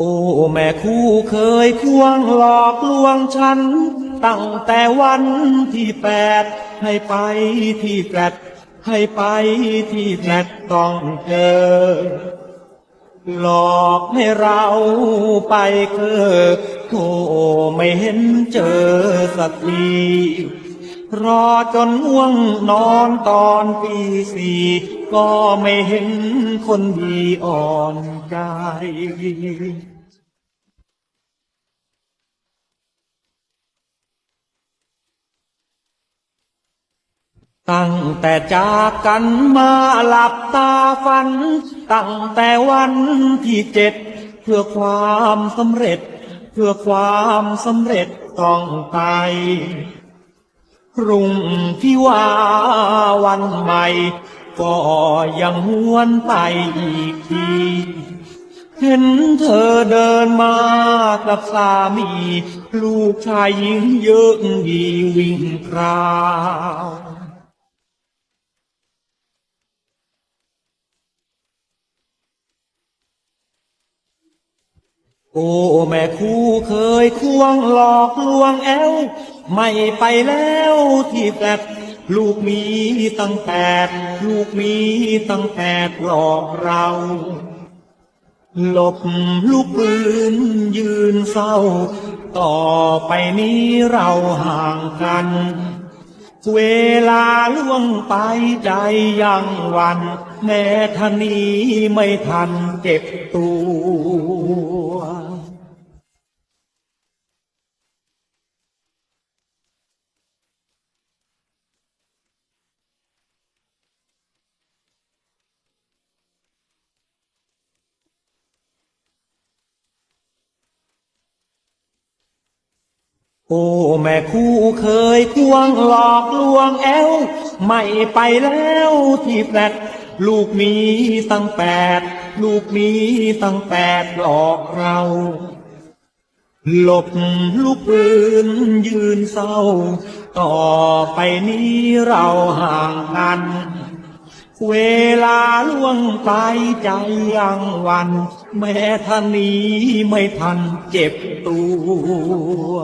โอ้แม่คู่เคยควงหลอกลวงฉัน ตั้งแต่วันที่แปดให้ไปที่แฟลตให้ไปที่แฟลตต้องเจอ หลอกให้เราไปเกอโธ่ไม่เห็นเจอสักที รอจนง่วงนอนตอนปีสี่ก็ไม่เห็นคนดีอ่อนใจตั้งแต่จากกันมาหลับตาฝัน ตั้งแต่วันที่เจ็ด เพื่อความสำเร็จ เพื่อความสำเร็จต้องไป รุ่งที่ว่าวันใหม่ ก็ยังหวนไปอีกที เห็นเธอเดินมากับสามี ลูกชายหญิงเยอะดีวิ่งคราวโอ้ แม่คู่เคยควงหลอกลวงแอว ไม่ไปแล้วที่แฟลตลูกมีตั้งแปด ลูกมีตั้งแปดหลอกเราหลบลูกปืนยืนเศร้า ต่อไปนี้เราห่างกัน เวลาล่วงไปใจยังวัน แม้ท่านีไม่ทันเจ็บตัว โอ้แม่คู่เคยควงหลอกลวงแอวไม่ไปแล้วที่แฟลตลูกมีตั้งแปดลูกมีตั้งแปดหลอกเราหลบลูกปืนยืนเศร้า ต่อไปนี้เราห่างกัน เวลาล่วงไปใจยังวัน แม้ท่านนี้ไม่ทันเจ็บตัว